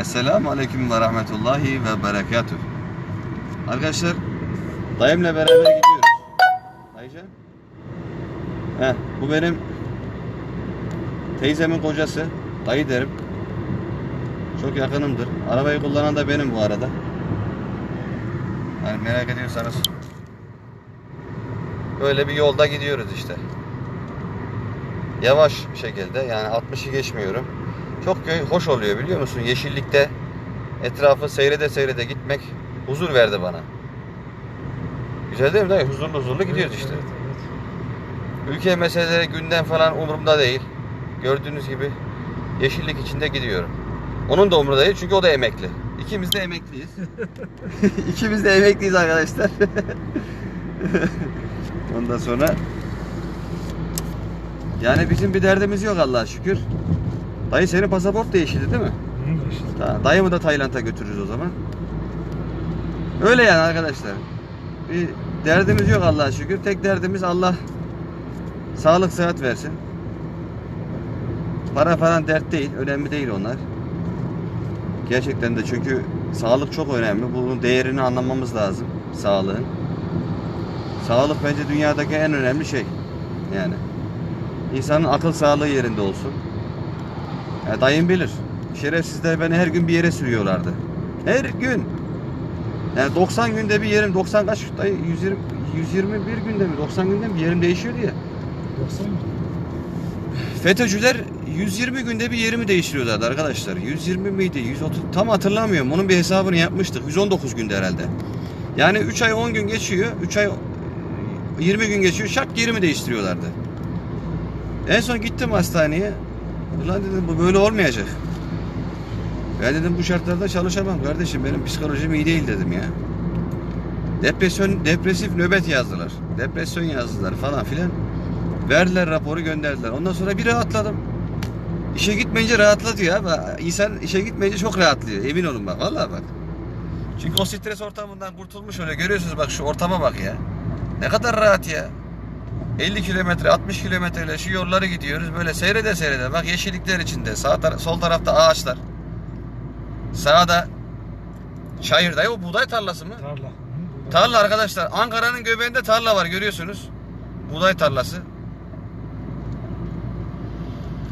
Esselamu Aleyküm ve Rahmetullahi ve Berekatuhu. Arkadaşlar dayımla beraber gidiyoruz. Dayıcan. Heh, bu benim teyzemin kocası. Dayı derim. Çok yakınımdır. Arabayı kullanan da benim bu arada. Yani merak ediyorsanız. Böyle bir yolda gidiyoruz işte. Yavaş şekilde yani 60'ı geçmiyorum. Çok hoş oluyor biliyor musun? Yeşillikte etrafı seyrede seyrede gitmek huzur verdi bana. Güzel değil mi dayı? Huzurlu huzurlu gidiyoruz işte. Evet, evet. Ülke meseleleri günden falan umurumda değil. Gördüğünüz gibi yeşillik içinde gidiyorum. Onun da umurunda değil çünkü o da emekli. İkimiz de emekliyiz. İkimiz de emekliyiz arkadaşlar. Ondan sonra yani bizim bir derdimiz yok Allah'a şükür. Dayı senin pasaport değişti değil mi? Bunun da işte. Tamam, dayımı da Tayland'a götürürüz o zaman. Öyle yani arkadaşlar. Bir derdimiz yok Allah'a şükür. Tek derdimiz Allah sağlık sıhhat versin. Para falan dert değil. Önemli değil onlar. Gerçekten de çünkü sağlık çok önemli. Bunun değerini anlamamız lazım. Sağlığın. Sağlık bence dünyadaki en önemli şey. Yani. İnsanın akıl sağlığı yerinde olsun. Ya dayım bilir. Şerefsizler beni her gün bir yere sürüyorlardı. Her gün. Yani 90 günde bir yerim 90 kaç dayı 120 121 günde mi 90 günde mi bir yerim değişiyordu ya. 90 mı? FETÖ'cüler 120 günde bir yerimi değiştiriyorlardı arkadaşlar. 120 miydi? 130 tam hatırlamıyorum. Onun bir hesabını yapmıştık. 119 günde herhalde. Yani 3 ay 10 gün geçiyor. 3 ay 20 gün geçiyor. Şak yerimi değiştiriyorlardı. En son gittim hastaneye. Ulan dedim bu böyle olmayacak. Ben dedim bu şartlarda çalışamam kardeşim. Benim psikolojim iyi değil dedim ya. Depresyon, depresif nöbet yazdılar. Depresyon yazdılar falan filan. Verdiler raporu gönderdiler. Ondan sonra bir rahatladım. İşe gitmeyince rahatlatıyor abi. İnsan işe gitmeyince çok rahatlıyor. Emin olun bak. Vallahi bak. Çünkü o stres ortamından kurtulmuş öyle. Görüyorsunuz bak şu ortama bak ya. Ne kadar rahat ya. 50 kilometre 60 kilometreyle şu yolları gidiyoruz. Böyle seyrede seyrede. Bak yeşillikler içinde. Sağ tara- sol tarafta ağaçlar. Sağda çayır dayı o buğday tarlası mı? Tarla. Tarla arkadaşlar. Ankara'nın göbeğinde tarla var görüyorsunuz. Buğday tarlası.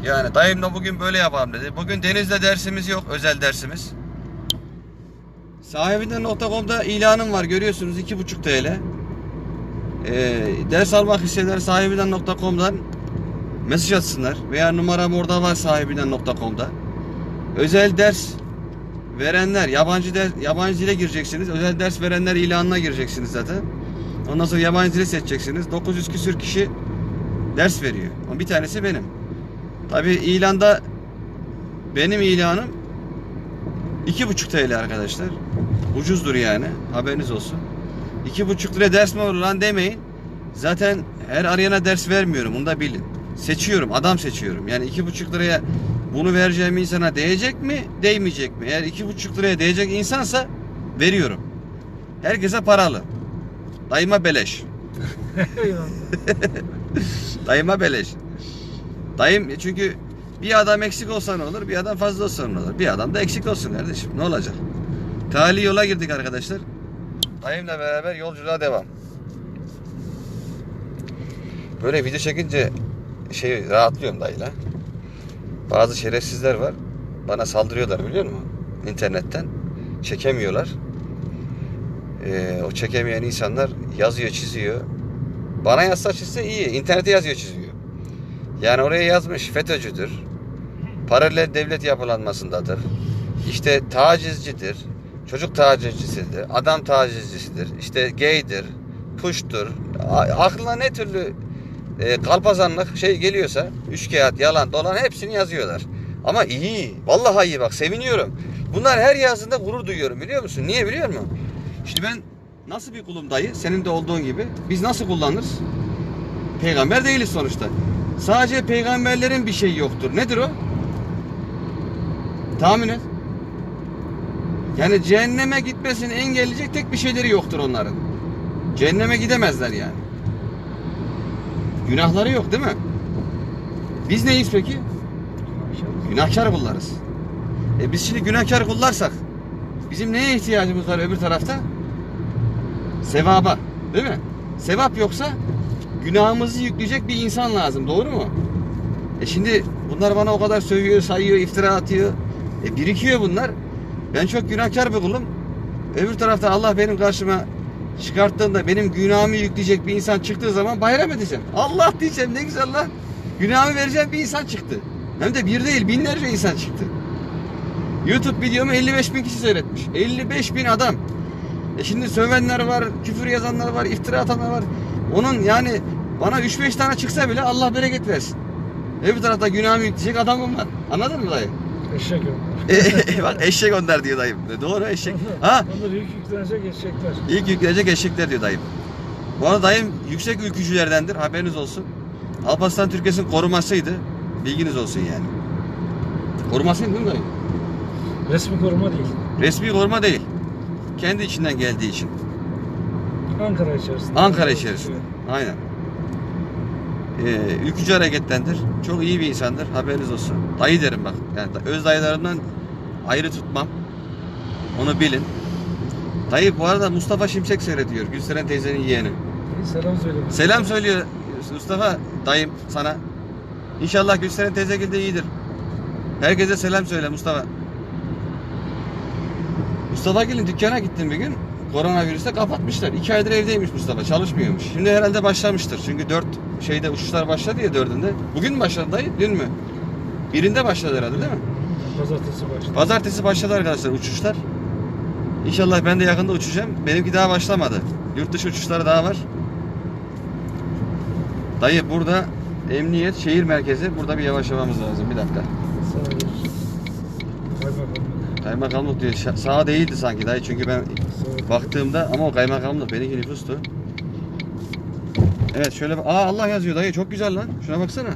Yani dayım da bugün böyle yapalım dedi. Bugün denizde dersimiz yok. Özel dersimiz. Sahibinden.com'da ilanım var görüyorsunuz 2,5 TL. Ee, ders almak isteyenler sahibinden.com'dan mesaj atsınlar. Veya numaram orada var sahibinden.com'da. Özel ders verenler yabancı ders, yabancı dile gireceksiniz. Özel ders verenler ilanına gireceksiniz zaten. Ondan sonra yabancı dili seçeceksiniz. 900 küsür kişi ders veriyor. Ama bir tanesi benim. Tabi ilanda benim ilanım 2,5 TL arkadaşlar. Ucuzdur yani. Haberiniz olsun. 2,5 lira ders mi olur lan demeyin. Zaten her arayana ders vermiyorum. Bunu da bilin. Seçiyorum. Adam seçiyorum. Yani 2,5 liraya bunu vereceğim insana değecek mi, değmeyecek mi? Eğer 2,5 liraya değecek insansa veriyorum. Herkese paralı. Dayıma beleş. Dayıma beleş. Dayım çünkü bir adam eksik olsa ne olur, bir adam fazla olsa ne olur. Bir adam da eksik olsun kardeşim. Ne olacak? Tali yola girdik arkadaşlar. Dayımla beraber yolculuğa devam. Böyle video çekince şey rahatlıyorum dayıyla. Bazı şerefsizler var. Bana saldırıyorlar biliyor musun? İnternetten. Çekemiyorlar. Ee, o çekemeyen insanlar yazıyor, çiziyor. Bana yazsa çizse iyi. İnternete yazıyor, çiziyor. Yani oraya yazmış FETÖ'cüdür. Paralel devlet yapılanmasındadır. İşte tacizcidir. Çocuk tacizcisidir. Adam tacizcisidir. İşte gaydir. Puştur. Aklına ne türlü e, kalpazanlık şey geliyorsa üçkağıt, yalan, dolan hepsini yazıyorlar. Ama iyi. Vallahi iyi bak seviniyorum. Bunlar her yazdığında gurur duyuyorum biliyor musun? Niye biliyor musun? Şimdi ben nasıl bir kulum dayı? Senin de olduğun gibi. Biz nasıl kullanırız? Peygamber değiliz sonuçta. Sadece peygamberlerin bir şeyi yoktur. Nedir o? Tahmin et. Yani cehenneme gitmesini engelleyecek tek bir şeyleri yoktur onların. Cehenneme gidemezler yani. Günahları yok değil mi? Biz neyiz peki? Günahkar kullarız. E biz şimdi günahkar kullarsak bizim neye ihtiyacımız var öbür tarafta? Sevaba. Değil mi? Sevap yoksa günahımızı yükleyecek bir insan lazım. Doğru mu? E şimdi bunlar bana o kadar sövüyor, sayıyor, iftira atıyor. E birikiyor bunlar. Ben çok günahkar bir kulum. Öbür tarafta Allah benim karşıma çıkarttığında benim günahımı yükleyecek bir insan çıktığı zaman bayram edeceğim. Allah diyeceğim ne güzel lan. Günahımı vereceğim bir insan çıktı. Hem de bir değil binlerce insan çıktı. YouTube videomu 55 bin kişi seyretmiş. 55 bin adam. E şimdi sövenler var, küfür yazanlar var, iftira atanlar var. Onun yani bana 3-5 tane çıksa bile Allah bereket versin. Öbür tarafta günahımı yükleyecek adamım var. Anladın mı dayı? Eşek. E, Bak eşek onlar diyor dayım. E, Doğru eşek. Ha Onlar yük yüklenecek eşekler. ilk yüklenecek eşekler diyor dayım. Bu arada dayım yüksek ülkücülerdendir haberiniz olsun. Alparslan Türkiye'sin korumasıydı. Bilginiz olsun yani. Korumasıydı değil mi dayım? Resmi koruma değil. Resmi koruma değil. Kendi içinden geldiği için. Ankara içerisinde. Ankara içerisinde. Aynen. Ee, ülkücü hareketlendir. Çok iyi bir insandır. Haberiniz olsun. Dayı derim bak. Yani öz dayılarımdan ayrı tutmam. Onu bilin. Dayı bu arada Mustafa Şimşek seyrediyor. Gülseren teyzenin yeğeni. Selam söyle. Selam söylüyor Mustafa dayım sana. İnşallah Gülseren teyze de iyidir. Herkese selam söyle Mustafa. Mustafa Gül'ün dükkana gittim bir gün. Koronavirüste kapatmışlar. İki aydır evdeymiş Mustafa. Çalışmıyormuş. Şimdi herhalde başlamıştır. Çünkü dört şeyde uçuşlar başladı ya dördünde. Bugün mü başladı dayı? Dün mü? Birinde başladı herhalde değil mi? Pazartesi başladı. Pazartesi başladı arkadaşlar uçuşlar. İnşallah ben de yakında uçacağım. Benimki daha başlamadı. Yurt dışı uçuşları daha var. Dayı burada emniyet şehir merkezi. Burada bir yavaşlamamız lazım. Bir dakika. Kaymakamlık. Diyor. Sağ değildi sanki dayı çünkü ben. Baktığımda ama o kaymakamlık benimki nüfustu. Evet şöyle bak- Aa Allah yazıyor dayı çok güzel lan. Şuna baksana.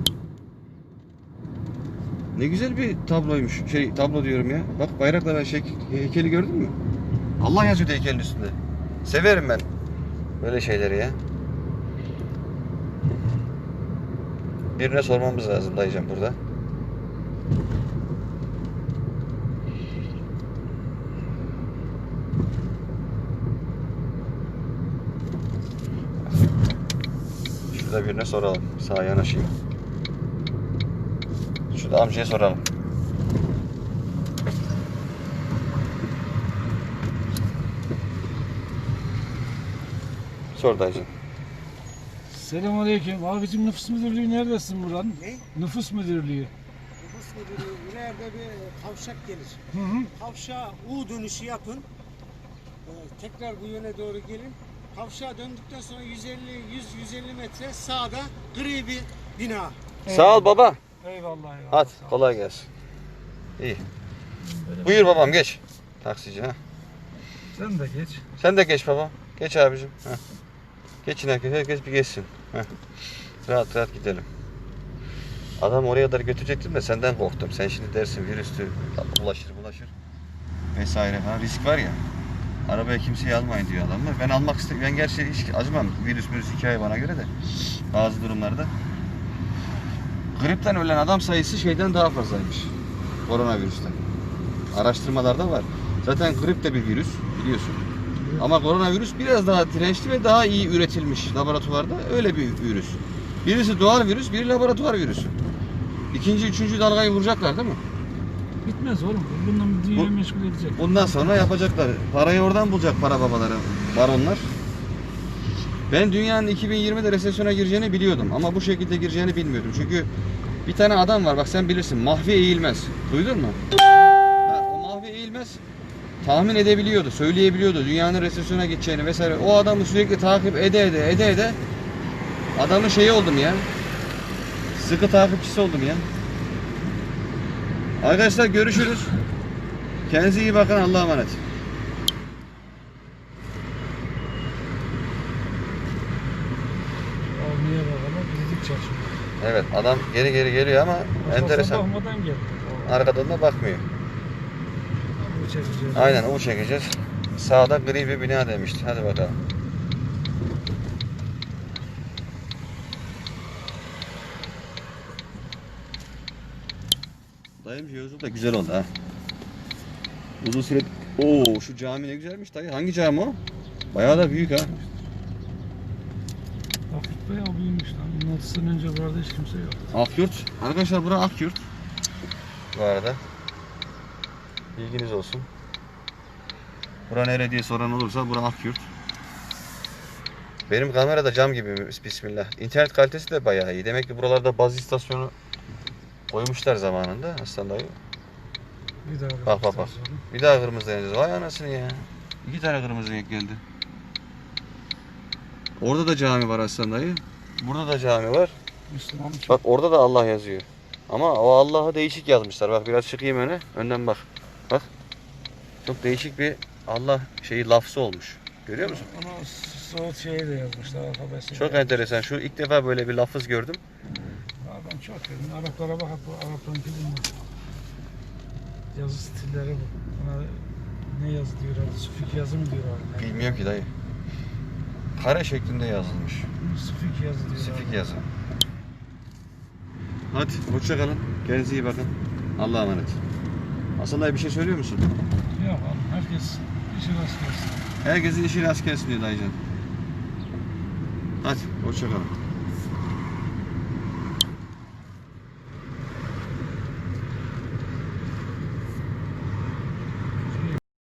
Ne güzel bir tabloymuş. Şey tablo diyorum ya. Bak bayrakla ben şey heykeli gördün mü? Allah yazıyor heykelin üstünde. Severim ben böyle şeyleri ya. Birine sormamız lazım dayıcım burada. Şurada birine soralım. Sağa yanaşayım. Şurada amcaya soralım. Sor dayıcım. Selamünaleyküm. Abicim nüfus müdürlüğü neredesin buranın? Ne? Nüfus müdürlüğü. Nüfus müdürü ileride bir kavşak gelir. Hı hı. Kavşağa U dönüşü yapın. Ee, tekrar bu yöne doğru gelin. Kavşağa döndükten sonra 150 100 150 metre sağda gri bir bina. Sağ ol baba. Eyvallah eyvallah. Hadi kolay gelsin. İyi. Buyur babam geç. Taksici ha. Sen de geç. Sen de geç baba. Geç abicim. Heh. Geçin herkes. Herkes bir geçsin. Heh. Rahat rahat gidelim. Adam oraya kadar götürecektim de senden korktum. Sen şimdi dersin virüstü bulaşır bulaşır. Vesaire ha risk var ya. Arabaya kimseyi almayın diyor adamlar. Ben almak istedim. Ben gerçi hiç acımam. Virüs virüs hikaye bana göre de. Bazı durumlarda. Gripten ölen adam sayısı şeyden daha fazlaymış. Koronavirüsten. Araştırmalarda var. Zaten grip de bir virüs biliyorsun. Ama koronavirüs biraz daha dirençli ve daha iyi üretilmiş laboratuvarda. Öyle bir virüs. Birisi doğal virüs, biri laboratuvar virüsü. İkinci, üçüncü dalgayı vuracaklar değil mi? Bitmez oğlum. Bundan bir dünya Bu- meşgul edecek. Bundan sonra yapacaklar. Parayı oradan bulacak para babaları, baronlar. Ben dünyanın 2020'de resesyona gireceğini biliyordum ama bu şekilde gireceğini bilmiyordum. Çünkü bir tane adam var bak sen bilirsin Mahvi Eğilmez. Duydun mu? Ha, o Mahvi Eğilmez tahmin edebiliyordu, söyleyebiliyordu dünyanın resesyona gideceğini vesaire. O adamı sürekli takip ede ede ede ede adamın şeyi oldum ya. Sıkı takipçisi oldum ya. Arkadaşlar görüşürüz. Kendinize iyi bakın. Allah'a emanet. Almaya bakalım. Bildik çalışıyor. Evet adam geri geri geliyor ama enteresan. Bakmadan geldi. Arkadan da bakmıyor. Bu çekeceğiz. Aynen o çekeceğiz. Sağda gri bir bina demişti. Hadi bakalım. Dayım yolculuk da güzel oldu ha. Uzun süre... Oo şu cami ne güzelmiş dayı. Hangi cami o? Bayağı da büyük ha. Vakit bayağı büyümüş lan. 16 sene önce burada hiç kimse yok. Akyurt. Arkadaşlar bura Akyurt. Bu arada. Bilginiz olsun. Bura nere diye soran olursa bura Akyurt. Benim kamerada cam gibi bismillah. İnternet kalitesi de bayağı iyi. Demek ki buralarda baz istasyonu koymuşlar zamanında Aslan dayı. Bir daha Bak, bak, bak. Bir daha kırmızı deneyeceğiz. Vay anasını ya. İki tane kırmızı renk geldi. Orada da cami var Aslan dayı. Burada da cami var. Müslüman. Bak orada da Allah yazıyor. Ama o Allah'ı değişik yazmışlar. Bak biraz çıkayım öne. Önden bak. Bak. Çok değişik bir Allah şeyi lafzı olmuş. Görüyor musun? Onu Suud şeyi de yazmışlar alfabesi. Çok enteresan. Şu ilk defa böyle bir lafız gördüm. Ben çok gördüm. Araplara bak bu Araplarınki bunlar. Yazı stilleri bu. Buna ne yazı diyorlar? Sufik yazı mı diyorlar? Yani? Bilmiyorum ki dayı. Kare şeklinde yazılmış. Sufik yazı diyorlar. Sifik yazı. Hadi hoşça kalın. Kendinize iyi bakın. Allah'a emanet. Hasan dayı bir şey söylüyor musun? Yok oğlum herkes işi rast gelsin. Herkesin işi rast gelsin diyor dayıcan. Hadi hoşça kalın.